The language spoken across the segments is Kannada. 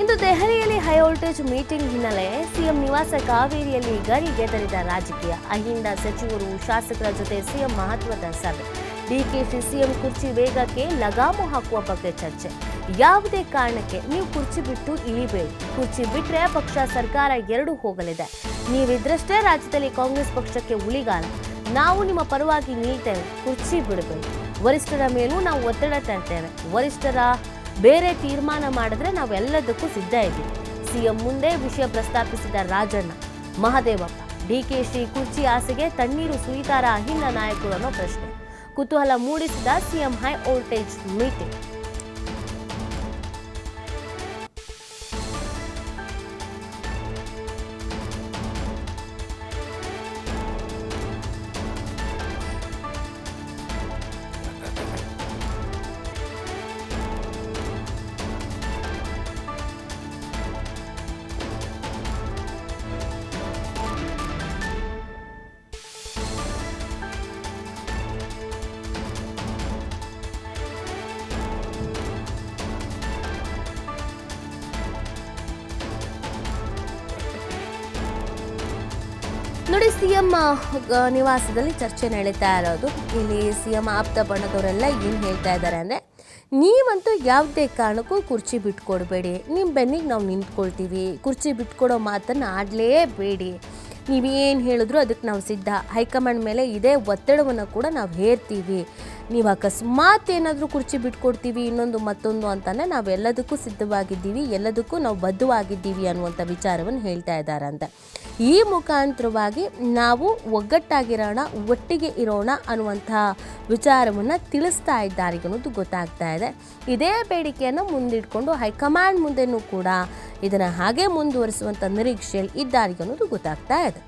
ಇಂದು ದೆಹಲಿಯಲ್ಲಿ ಹೈ ವೋಲ್ಟೇಜ್ ಮೀಟಿಂಗ್ ಹಿನ್ನೆಲೆ ಸಿಎಂ ನಿವಾಸ ಕಾವೇರಿಯಲ್ಲಿ ಗರಿಗೆದರಿದ ರಾಜಕೀಯ. ಅಹಿಂದ ಸಚಿವರು ಶಾಸಕರ ಜೊತೆ ಸಿಎಂ ಮಹತ್ವದ ಸಭೆ. ಡಿಕೆಶಿ ಸಿಎಂ ಕುರ್ಚಿ ವೇಗಕ್ಕೆ ಲಗಾಮು ಹಾಕುವ ಬಗ್ಗೆ ಚರ್ಚೆ. ಯಾವುದೇ ಕಾರಣಕ್ಕೆ ನೀವು ಕುರ್ಚಿ ಬಿಟ್ಟು ಇಳಿಬೇಡಿ. ಕುರ್ಚಿ ಬಿಟ್ರೆ ಪಕ್ಷ ಸರ್ಕಾರ ಎರಡೂ ಹೋಗಲಿದೆ. ನೀವಿದ್ರಷ್ಟೇ ರಾಜ್ಯದಲ್ಲಿ ಕಾಂಗ್ರೆಸ್ ಪಕ್ಷಕ್ಕೆ ಉಳಿಗಾಲ ನಾವು ನಿಮ್ಮ ಪರವಾಗಿ ನಿಲ್ತೇವೆ. ಕುರ್ಚಿ ಬಿಡಬೇಡಿ. ವರಿಷ್ಠರ ಮೇಲೂ ನಾವು ಒತ್ತಡ ತರ್ತೇವೆ. ವರಿಷ್ಠರ ಬೇರೆ ತೀರ್ಮಾನ ಮಾಡಿದ್ರೆ ನಾವೆಲ್ಲದಕ್ಕೂ ಸಿದ್ಧ ಇದ್ದೀವಿ. ಸಿಎಂ ಮುಂದೆ ವಿಷಯ ಪ್ರಸ್ತಾಪಿಸಿದ ರಾಜಣ್ಣ ಮಹದೇವಪ್ಪ ಶ್ರೀ ಕುರ್ಚಿ ಆಸೆಗೆ ತಣ್ಣೀರು ಸುಯಿತಾರ ಅಹಿಂದ ನಾಯಕರು ಅನ್ನೋ ಪ್ರಶ್ನೆ. ಕುತೂಹಲ ಮೂಡಿಸಿದ ಸಿಎಂ ಹೈ ವೋಲ್ಟೇಜ್ ಮೀಟಿಂಗ್. ನೋಡಿ, ಸಿಎಂ ನಿವಾಸದಲ್ಲಿ ಚರ್ಚೆ ನಡೀತಾ ಇರೋದು. ಇಲ್ಲಿ ಸಿಎಂ ಆಪ್ತ ಬಣ್ಣದವರೆಲ್ಲ ಏನು ಹೇಳ್ತಾ ಇದ್ದಾರೆ ಅಂದರೆ, ನೀವಂತೂ ಯಾವುದೇ ಕಾರಣಕ್ಕೂ ಕುರ್ಚಿ ಬಿಟ್ಕೊಡ್ಬೇಡಿ. ನಿಮ್ಮ ಬೆನ್ನಿಗೆ ನಾವು ನಿಂತ್ಕೊಳ್ತೀವಿ. ಕುರ್ಚಿ ಬಿಟ್ಕೊಡೋ ಮಾತನ್ನು ಆಡಲೇಬೇಡಿ. ನೀವೇನು ಹೇಳಿದ್ರು ಅದಕ್ಕೆ ನಾವು ಸಿದ್ಧ. ಹೈಕಮಾಂಡ್ ಮೇಲೆ ಇದೇ ಒತ್ತಡವನ್ನು ಕೂಡ ನಾವು ಹೇರ್ತೀವಿ. ನೀವು ಅಕಸ್ಮಾತ್ ಏನಾದರೂ ಕುರ್ಚಿ ಬಿಟ್ಕೊಡ್ತೀವಿ, ಇನ್ನೊಂದು ಮತ್ತೊಂದು ಅಂತಲೇ ನಾವೆಲ್ಲದಕ್ಕೂ ಸಿದ್ಧವಾಗಿದ್ದೀವಿ, ಎಲ್ಲದಕ್ಕೂ ನಾವು ಬದ್ಧವಾಗಿದ್ದೀವಿ ಅನ್ನುವಂಥ ವಿಚಾರವನ್ನು ಹೇಳ್ತಾ ಇದ್ದಾರಂತೆ. ಈ ಮುಖಾಂತರವಾಗಿ ನಾವು ಒಗ್ಗಟ್ಟಾಗಿರೋಣ, ಒಟ್ಟಿಗೆ ಇರೋಣ ಅನ್ನುವಂಥ ವಿಚಾರವನ್ನು ತಿಳಿಸ್ತಾ ಇದ್ದಾರೆ ಅನ್ನೋದು ಗೊತ್ತಾಗ್ತಾ ಇದೆ. ಇದೇ ಬೇಡಿಕೆಯನ್ನು ಮುಂದಿಟ್ಕೊಂಡು ಹೈಕಮಾಂಡ್ ಮುಂದೆನೂ ಕೂಡ ಇದನ್ನು ಹಾಗೆ ಮುಂದುವರಿಸುವಂಥ ನಿರೀಕ್ಷೆಯಲ್ಲಿ ಇದ್ದಾರೆ ಅನ್ನೋದು ಗೊತ್ತಾಗ್ತಾ ಇದೆ.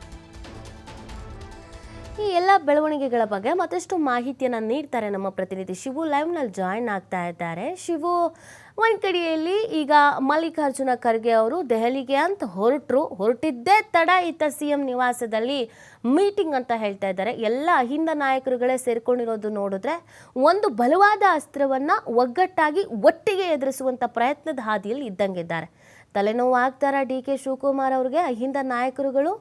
ಈ ಎಲ್ಲ ಬೆಳವಣಿಗೆಗಳ ಬಗ್ಗೆ ಮತ್ತಷ್ಟು ಮಾಹಿತಿಯನ್ನು ನೀಡ್ತಾರೆ ನಮ್ಮ ಪ್ರತಿನಿಧಿ ಶಿವು ಲೈವ್ನಲ್ಲಿ ಜಾಯಿನ್ ಆಗ್ತಾ ಇದ್ದಾರೆ. ಶಿವು ಒಂದು ಕಡೆಯಲ್ಲಿ ಈಗ ಮಲ್ಲಿಕಾರ್ಜುನ ಖರ್ಗೆ ಅವರು ದೆಹಲಿಗೆ ಅಂತ ಹೊರಟರು. ಹೊರಟಿದ್ದೇ ತಡ ಇತ್ತ ಸಿ ಎಂ ನಿವಾಸದಲ್ಲಿ ಮೀಟಿಂಗ್ ಅಂತ ಹೇಳ್ತಾ ಇದ್ದಾರೆ. ಎಲ್ಲ ಅಹಿಂದ ನಾಯಕರುಗಳೇ ಸೇರಿಕೊಂಡಿರೋದು ನೋಡಿದ್ರೆ ಒಂದು ಬಲವಾದ ಅಸ್ತ್ರವನ್ನು ಒಗ್ಗಟ್ಟಾಗಿ ಒಟ್ಟಿಗೆ ಎದುರಿಸುವಂಥ ಪ್ರಯತ್ನದ ಹಾದಿಯಲ್ಲಿ ಇದ್ದಂಗಿದ್ದಾರೆ ತಲೆನೋವು ಆಗ್ತಾರ ಡಿ ಕೆ ಶಿವಕುಮಾರ್ ಅವ್ರಿಗೆ? ಅಹಿಂದ ನಾಯಕರುಗಳು?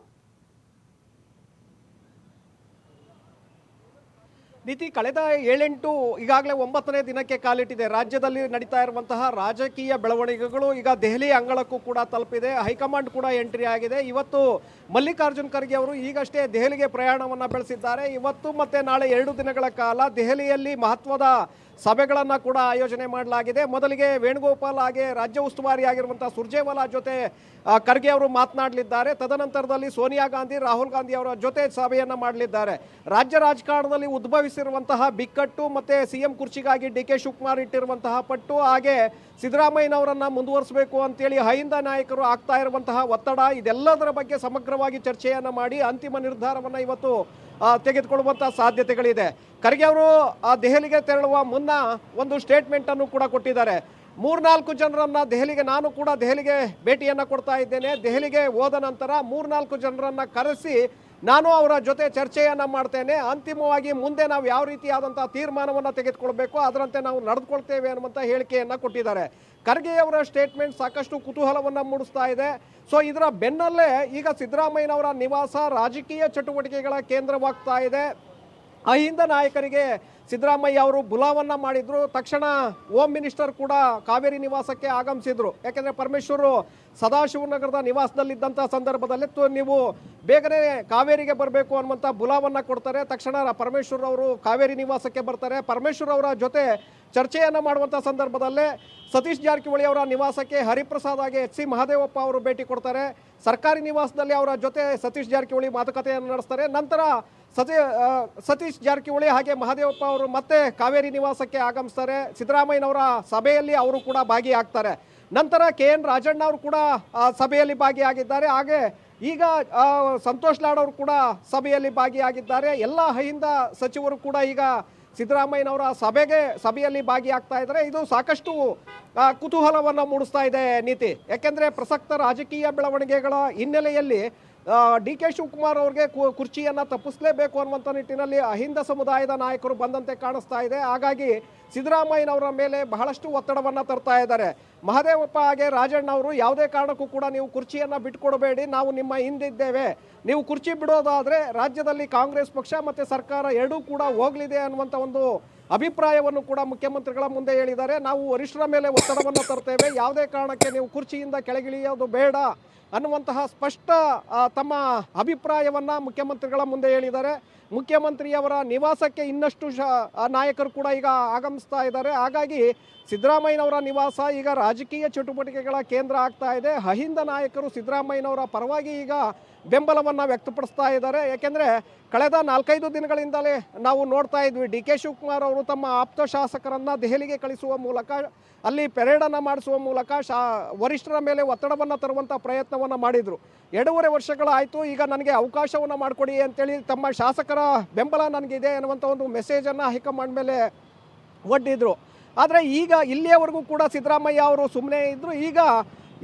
ನೀತಿ ಕಳೆದ ಏಳೆಂಟು, ಈಗಾಗಲೇ ಒಂಬತ್ತನೇ ದಿನಕ್ಕೆ ಕಾಲಿಟ್ಟಿದೆ. ರಾಜ್ಯದಲ್ಲಿ ನಡೀತಾ ಇರುವಂತಹ ರಾಜಕೀಯ ಬೆಳವಣಿಗೆಗಳು ಈಗ ದೆಹಲಿ ಅಂಗಳಕ್ಕೂ ಕೂಡ ತಲುಪಿದೆ. ಹೈಕಮಾಂಡ್ ಕೂಡ ಎಂಟ್ರಿ ಆಗಿದೆ. ಇವತ್ತು ಮಲ್ಲಿಕಾರ್ಜುನ್ ಖರ್ಗೆ ಅವರು ಈಗಷ್ಟೇ ದೆಹಲಿಗೆ ಪ್ರಯಾಣವನ್ನು ಬೆಳೆಸಿದ್ದಾರೆ. ಇವತ್ತು ಮತ್ತು ನಾಳೆ ಎರಡು ದಿನಗಳ ಕಾಲ ದೆಹಲಿಯಲ್ಲಿ ಮಹತ್ವದ ಸಭೆಗಳನ್ನು ಕೂಡ ಆಯೋಜನೆ ಮಾಡಲಾಗಿದೆ. ಮೊದಲಿಗೆ ವೇಣುಗೋಪಾಲ್ ಹಾಗೆ ರಾಜ್ಯ ಉಸ್ತುವಾರಿ ಆಗಿರುವಂಥ ಸುರ್ಜೇವಾಲಾ ಜೊತೆ ಖರ್ಗೆ ಅವರು ಮಾತನಾಡಲಿದ್ದಾರೆ. ತದನಂತರದಲ್ಲಿ ಸೋನಿಯಾ ಗಾಂಧಿ, ರಾಹುಲ್ ಗಾಂಧಿ ಅವರ ಜೊತೆ ಸಭೆಯನ್ನು ಮಾಡಲಿದ್ದಾರೆ. ರಾಜ್ಯ ರಾಜಕಾರಣದಲ್ಲಿ ಉದ್ಭವಿಸಿರುವಂತಹ ಬಿಕ್ಕಟ್ಟು ಮತ್ತು ಸಿ ಎಂ ಕುರ್ಚಿಗಾಗಿ ಡಿ ಕೆ ಶಿವಕುಮಾರ್ ಇಟ್ಟಿರುವಂತಹ ಪಟ್ಟು, ಹಾಗೆ ಸಿದ್ದರಾಮಯ್ಯನವರನ್ನು ಮುಂದುವರಿಸಬೇಕು ಅಂತೇಳಿ ಅಹಿಂದ ನಾಯಕರು ಆಗ್ತಾ ಇರುವಂತಹ ಒತ್ತಡ, ಇದೆಲ್ಲದರ ಬಗ್ಗೆ ಸಮಗ್ರವಾಗಿ ಚರ್ಚೆಯನ್ನು ಮಾಡಿ ಅಂತಿಮ ನಿರ್ಧಾರವನ್ನು ಇವತ್ತು ಆ, ತೆಗೆದುಕೊಳ್ಳುವಂತಹ ಸಾಧ್ಯತೆಗಳಿದೆ. ಖರ್ಗೆ ಅವರು ದೆಹಲಿಗೆ ತೆರಳುವ ಮುನ್ನ ಒಂದು ಸ್ಟೇಟ್ಮೆಂಟ್ ಅನ್ನು ಕೂಡ ಕೊಟ್ಟಿದ್ದಾರೆ. ಮೂರ್ನಾಲ್ಕು ಜನರನ್ನ ದೆಹಲಿಗೆ ನಾನು ಕೂಡ ದೆಹಲಿಗೆ ಭೇಟಿಯನ್ನ ಕೊಡ್ತಾ ಇದ್ದೇನೆ. ದೆಹಲಿಗೆ ಹೋದ ನಂತರ ಮೂರ್ನಾಲ್ಕು ಜನರನ್ನ ಕರೆಸಿ ನಾನು ಅವರ ಜೊತೆ ಚರ್ಚೆಯನ್ನು ಮಾಡ್ತೇನೆ. ಅಂತಿಮವಾಗಿ ಮುಂದೆ ನಾವು ಯಾವ ರೀತಿಯಾದಂಥ ತೀರ್ಮಾನವನ್ನು ತೆಗೆದುಕೊಳ್ಬೇಕು, ಅದರಂತೆ ನಾವು ನಡೆದುಕೊಳ್ತೇವೆ ಅನ್ನುವಂಥ ಹೇಳಿಕೆಯನ್ನು ಕೊಟ್ಟಿದ್ದಾರೆ. ಖರ್ಗೆಯವರ ಸ್ಟೇಟ್ಮೆಂಟ್ ಸಾಕಷ್ಟು ಕುತೂಹಲವನ್ನು ಮೂಡಿಸ್ತಾ ಇದೆ. ಸೊ ಇದರ ಬೆನ್ನಲ್ಲೇ ಈಗ ಸಿದ್ದರಾಮಯ್ಯನವರ ನಿವಾಸ ರಾಜಕೀಯ ಚಟುವಟಿಕೆಗಳ ಕೇಂದ್ರವಾಗ್ತಾ ಇದೆ. ಅಹಿಂದ ನಾಯಕರಿಗೆ ಸಿದ್ದರಾಮಯ್ಯ ಅವರು ಬುಲಾವನ್ನು ಮಾಡಿದ್ರು. ತಕ್ಷಣ ಹೋಮ್ ಮಿನಿಸ್ಟರ್ ಕೂಡ ಕಾವೇರಿ ನಿವಾಸಕ್ಕೆ ಆಗಮಿಸಿದ್ರು. ಯಾಕೆಂದರೆ ಪರಮೇಶ್ವರು ಸದಾಶಿವನಗರದ ನಿವಾಸದಲ್ಲಿದ್ದಂಥ ಸಂದರ್ಭದಲ್ಲಿ ತು- ನೀವು ಬೇಗನೆ ಕಾವೇರಿಗೆ ಬರಬೇಕು ಅನ್ನುವಂಥ ಬುಲಾವನ್ನು ಕೊಡ್ತಾರೆ. ತಕ್ಷಣ ಪರಮೇಶ್ವರ್ ಅವರು ಕಾವೇರಿ ನಿವಾಸಕ್ಕೆ ಬರ್ತಾರೆ. ಪರಮೇಶ್ವರ್ ಅವರ ಜೊತೆ ಚರ್ಚೆಯನ್ನು ಮಾಡುವಂಥ ಸಂದರ್ಭದಲ್ಲೇ ಸತೀಶ್ ಜಾರಕಿಹೊಳಿ ಅವರ ನಿವಾಸಕ್ಕೆ ಹರಿಪ್ರಸಾದ್ ಹಾಗೆ ಎಚ್ ಸಿ ಮಹದೇವಪ್ಪ ಅವರು ಭೇಟಿ ಕೊಡ್ತಾರೆ. ಸರ್ಕಾರಿ ನಿವಾಸದಲ್ಲಿ ಅವರ ಜೊತೆ ಸತೀಶ್ ಜಾರಕಿಹೊಳಿ ಮಾತುಕತೆಯನ್ನು ನಡೆಸ್ತಾರೆ. ನಂತರ ಸತಿ ಸತೀಶ್ ಜಾರಕಿಹೊಳಿ ಹಾಗೆ ಮಹದೇವಪ್ಪ ಅವರು ಮತ್ತೆ ಕಾವೇರಿ ನಿವಾಸಕ್ಕೆ ಆಗಮಿಸ್ತಾರೆ. ಸಿದ್ದರಾಮಯ್ಯನವರ ಸಭೆಯಲ್ಲಿ ಅವರು ಕೂಡ ಭಾಗಿಯಾಗ್ತಾರೆ. ನಂತರ ಕೆ ಎನ್ ರಾಜಣ್ಣ ಅವರು ಕೂಡ ಸಭೆಯಲ್ಲಿ ಭಾಗಿಯಾಗಿದ್ದಾರೆ. ಹಾಗೆ ಈಗ ಸಂತೋಷ್ ಲಾಡ್ ಅವರು ಕೂಡ ಸಭೆಯಲ್ಲಿ ಭಾಗಿಯಾಗಿದ್ದಾರೆ. ಎಲ್ಲ ಅಹಿಂದ ಸಚಿವರು ಕೂಡ ಈಗ ಸಿದ್ದರಾಮಯ್ಯನವರ ಸಭೆಗೆ, ಸಭೆಯಲ್ಲಿ ಭಾಗಿಯಾಗ್ತಾ ಇದ್ದಾರೆ. ಇದು ಸಾಕಷ್ಟು ಕುತೂಹಲವನ್ನು ಮೂಡಿಸ್ತಾ ಇದೆ ನೀತಿ. ಯಾಕೆಂದರೆ ಪ್ರಸಕ್ತ ರಾಜಕೀಯ ಬೆಳವಣಿಗೆಗಳ ಹಿನ್ನೆಲೆಯಲ್ಲಿ ಡಿ ಕೆ ಶಿವಕುಮಾರ್ ಅವ್ರಿಗೆ ಕುರ್ಚಿಯನ್ನ ತಪ್ಪಿಸಲೇಬೇಕು ಅನ್ನುವಂಥ ನಿಟ್ಟಿನಲ್ಲಿ ಅಹಿಂದ ಸಮುದಾಯದ ನಾಯಕರು ಬಂದಂತೆ ಕಾಣಿಸ್ತಾ ಇದೆ. ಹಾಗಾಗಿ ಸಿದ್ದರಾಮಯ್ಯನವರ ಮೇಲೆ ಬಹಳಷ್ಟು ಒತ್ತಡವನ್ನು ತರ್ತಾ ಇದ್ದಾರೆ. ಮಹದೇವಪ್ಪ ಹಾಗೆ ರಾಜಣ್ಣ ಅವರು ಯಾವುದೇ ಕಾರಣಕ್ಕೂ ಕೂಡ ನೀವು ಕುರ್ಚಿಯನ್ನು ಬಿಟ್ಕೊಡಬೇಡಿ, ನಾವು ನಿಮ್ಮ ಹಿಂದಿದ್ದೇವೆ. ನೀವು ಕುರ್ಚಿ ಬಿಡೋದಾದರೆ ರಾಜ್ಯದಲ್ಲಿ ಕಾಂಗ್ರೆಸ್ ಪಕ್ಷ ಮತ್ತು ಸರ್ಕಾರ ಎರಡೂ ಕೂಡ ಹೋಗಲಿದೆ ಅನ್ನುವಂಥ ಒಂದು ಅಭಿಪ್ರಾಯವನ್ನು ಕೂಡ ಮುಖ್ಯಮಂತ್ರಿಗಳ ಮುಂದೆ ಹೇಳಿದ್ದಾರೆ. ನಾವು ವರಿಷ್ಠರ ಮೇಲೆ ಒತ್ತಡವನ್ನು ತರ್ತೇವೆ. ಯಾವುದೇ ಕಾರಣಕ್ಕೆ ನೀವು ಕುರ್ಚಿಯಿಂದ ಕೆಳಗಿಳಿಯೋದು ಬೇಡ ಅನ್ನುವಂತಹ ಸ್ಪಷ್ಟ ತಮ್ಮ ಅಭಿಪ್ರಾಯವನ್ನು ಮುಖ್ಯಮಂತ್ರಿಗಳ ಮುಂದೆ ಹೇಳಿದ್ದಾರೆ. ಮುಖ್ಯಮಂತ್ರಿಯವರ ನಿವಾಸಕ್ಕೆ ಇನ್ನಷ್ಟು ನಾಯಕರು ಕೂಡ ಈಗ ಆಗಮಿಸ್ತಾ ಇದ್ದಾರೆ. ಹಾಗಾಗಿ ಸಿದ್ದರಾಮಯ್ಯನವರ ನಿವಾಸ ಈಗ ರಾಜಕೀಯ ಚಟುವಟಿಕೆಗಳ ಕೇಂದ್ರ ಆಗ್ತಾ ಇದೆ. ಅಹಿಂದ ನಾಯಕರು ಸಿದ್ದರಾಮಯ್ಯನವರ ಪರವಾಗಿ ಈಗ ಬೆಂಬಲವನ್ನು ವ್ಯಕ್ತಪಡಿಸ್ತಾ ಇದ್ದಾರೆ. ಯಾಕೆಂದರೆ ಕಳೆದ ನಾಲ್ಕೈದು ದಿನಗಳಿಂದಲೇ ನಾವು ನೋಡ್ತಾ ಇದ್ವಿ, ಡಿ ಕೆ ಶಿವಕುಮಾರ್ ಅವರು ತಮ್ಮ ಆಪ್ತ ಶಾಸಕರನ್ನು ದೆಹಲಿಗೆ ಕಳಿಸುವ ಮೂಲಕ, ಅಲ್ಲಿ ಪೆರೇಡನ್ನು ಮಾಡಿಸುವ ಮೂಲಕ ಶಾ ವರಿಷ್ಠರ ಮೇಲೆ ಒತ್ತಡವನ್ನು ತರುವಂಥ ಪ್ರಯತ್ನವನ್ನು ಮಾಡಿದರು. ಎರಡೂವರೆ ವರ್ಷಗಳಾಯಿತು, ಈಗ ನನಗೆ ಅವಕಾಶವನ್ನು ಮಾಡಿಕೊಡಿ ಅಂತೇಳಿ ತಮ್ಮ ಶಾಸಕರ ಬೆಂಬಲ ನನಗಿದೆ ಅನ್ನುವಂಥ ಒಂದು ಮೆಸೇಜನ್ನು ಹೈಕಮಾಂಡ್ ಮೇಲೆ ಒಡ್ಡಿದ್ರು. ಆದರೆ ಈಗ ಇಲ್ಲಿಯವರೆಗೂ ಕೂಡ ಸಿದ್ದರಾಮಯ್ಯ ಅವರು ಸುಮ್ಮನೆ ಇದ್ದರು ಈಗ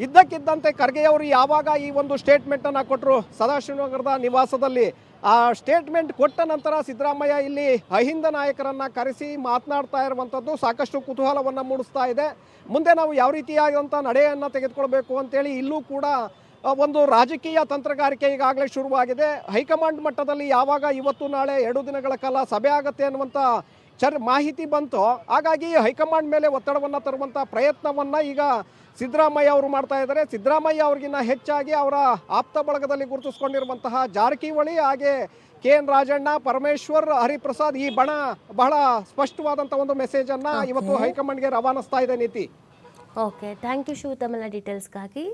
ಇದ್ದಕ್ಕಿದ್ದಂತೆ ಖರ್ಗೆಯವರು ಯಾವಾಗ ಈ ಒಂದು ಸ್ಟೇಟ್ಮೆಂಟನ್ನು ಕೊಟ್ಟರು ಸದಾಶಿವನಗರದ ನಿವಾಸದಲ್ಲಿ. ಆ ಸ್ಟೇಟ್ಮೆಂಟ್ ಕೊಟ್ಟ ನಂತರ ಸಿದ್ದರಾಮಯ್ಯ ಇಲ್ಲಿ ಅಹಿಂದ ನಾಯಕರನ್ನು ಕರೆಸಿ ಮಾತನಾಡ್ತಾ ಇರುವಂಥದ್ದು ಸಾಕಷ್ಟು ಕುತೂಹಲವನ್ನು ಮೂಡಿಸ್ತಾ ಇದೆ. ಮುಂದೆ ನಾವು ಯಾವ ರೀತಿಯಾದಂಥ ನಡೆಯನ್ನು ತೆಗೆದುಕೊಳ್ಬೇಕು ಅಂತೇಳಿ ಇಲ್ಲೂ ಕೂಡ ಒಂದು ರಾಜಕೀಯ ತಂತ್ರಗಾರಿಕೆ ಈಗಾಗಲೇ ಶುರುವಾಗಿದೆ. ಹೈಕಮಾಂಡ್ ಮಟ್ಟದಲ್ಲಿ ಯಾವಾಗ ಇವತ್ತು ನಾಳೆ ಎರಡು ದಿನಗಳ ಕಾಲ ಸಭೆ ಆಗುತ್ತೆ ಅನ್ನುವಂಥ ಚರ್ ಮಾಹಿತಿ ಬಂತು. ಹಾಗಾಗಿ ಹೈಕಮಾಂಡ್ ಮೇಲೆ ಒತ್ತಡವನ್ನು ತರುವಂಥ ಪ್ರಯತ್ನವನ್ನು ಈಗ ಸಿದ್ದರಾಮಯ್ಯ ಅವರು ಮಾಡ್ತಾ ಇದ್ದಾರೆ. ಸಿದ್ದರಾಮಯ್ಯ ಅವ್ರಿಗಿನ್ನ ಹೆಚ್ಚಾಗಿ ಅವರ ಆಪ್ತ ಬಳಗದಲ್ಲಿ ಗುರುತಿಸ್ಕೊಂಡಿರುವಂತಹ ಜಾರಕಿಹೊಳಿ ಹಾಗೆ ಕೆ ಎನ್ ರಾಜಣ್ಣ ಪರಮೇಶ್ವರ್ ಹರಿಪ್ರಸಾದ್ ಈ ಬಣ ಬಹಳ ಸ್ಪಷ್ಟವಾದಂಥ ಒಂದು ಮೆಸೇಜನ್ನು ಇವತ್ತು ಹೈಕಮಾಂಡ್ಗೆ ರವಾನಿಸ್ತಾ ಇದೆ ನೀತಿ. ಓಕೆ ಥ್ಯಾಂಕ್ ಯು ಶಿವ ತಮಿಳ ಡೀಟೇಲ್ಸ್ಗಾಗಿ